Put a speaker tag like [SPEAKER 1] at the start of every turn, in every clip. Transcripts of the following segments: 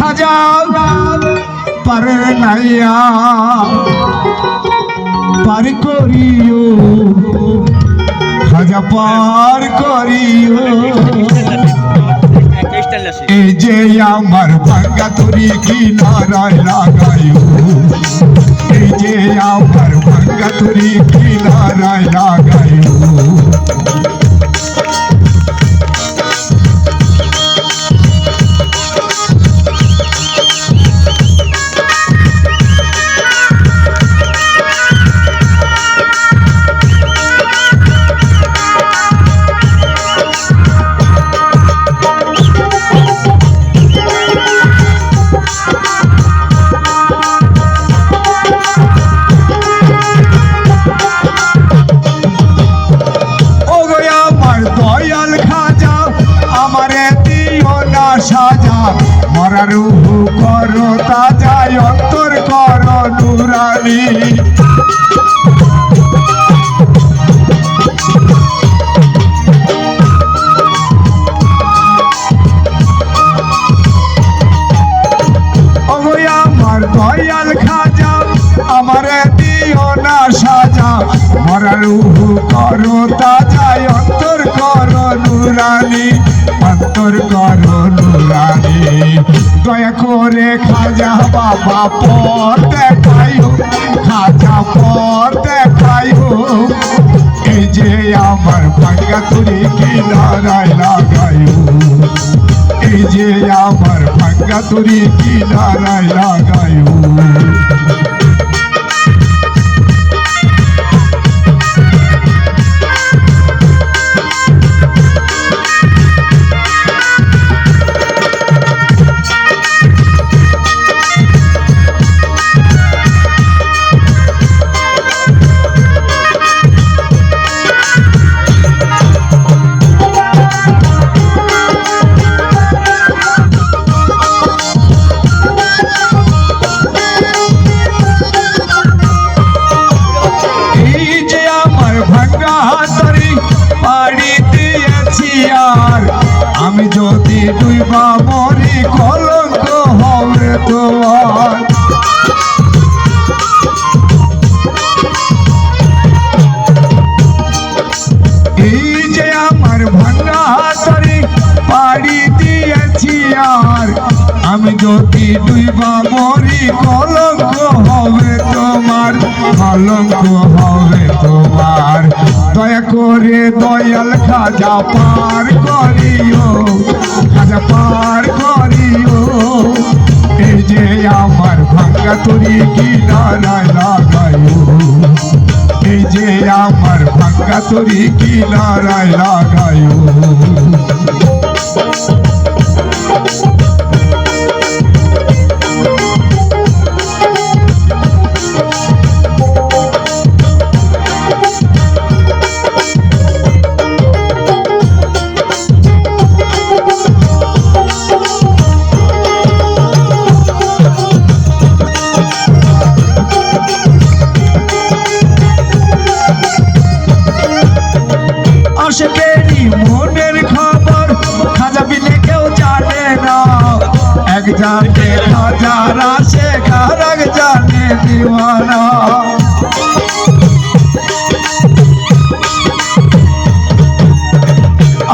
[SPEAKER 1] খাজা পারে নাইয়া পার করিও খাজা পার করিও এই যে আমার ভাঙ্গা তরি কিনারায় লাগাইও এই যে আমার ভাঙ্গা তরি কিনারায় লাগাইও সাজা মরার রুহু করো, তাজা অন্তর করো, নুরানি। আমার সাজা মরার রুহু করো, তাজা অন্তর করো, নুরানি। পর দেখাইও খাজা পর দেখাইও এই যে আমার ভাঙ্গা তুরি কিনারায় লাগাইও এই যে আমার ভাঙ্গা তুরি কিনারায় লাগাইও আমি যদি দুইবা মরি কলঙ্ক হবে তোমার, কলঙ্ক হবে তোমার। দয়া করে দয়াল খাজা পার করিও, খাজা পার করিও। ভাঙ্গা কি কিনারায় লাগাইও। এই যে আমার ভাঙ্গা তরি কিনারায় লাগাইও। আশেকেরই এক জানে খাজার আসে কার এক জানে দিওয়ানা।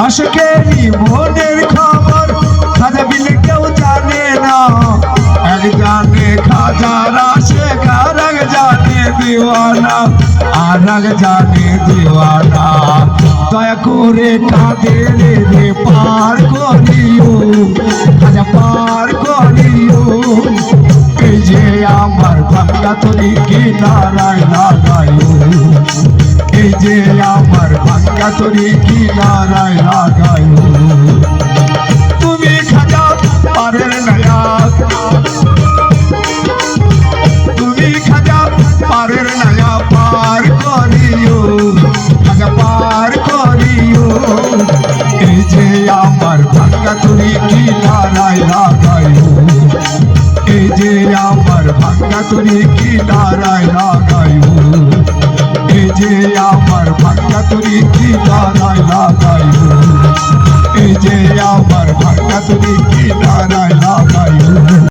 [SPEAKER 1] আশেকেরই মনের খবর খাজা বিলে কেউ জানে না। এক জানে খাজার আসে কার এক জানে দিওয়ানা। আর জানে দিওয়ানা। দয়া করে কাদের রে পার করিও। খাজা পার এই যে আমার ভাঙ্গা তরি কিনারায় লাগাইও এই যে আমার ভাঙ্গা তরি কিনারায় লাগাইও তুমি খাজা পারের নয়া তুমি খাজা পারের নয়া পার করিও। খাজা পার করিও। এই যে আমার ভাঙ্গা তুরি কিনারায় লাগাইও এই যে আমার ভাঙ্গা তুরি কিনারায় লাগাইও এই যে আমার ভাঙ্গা তুরি কিনারায় লাগাইও এই যে আমার ভাঙ্গা তুরি কিনারায় লাগাইও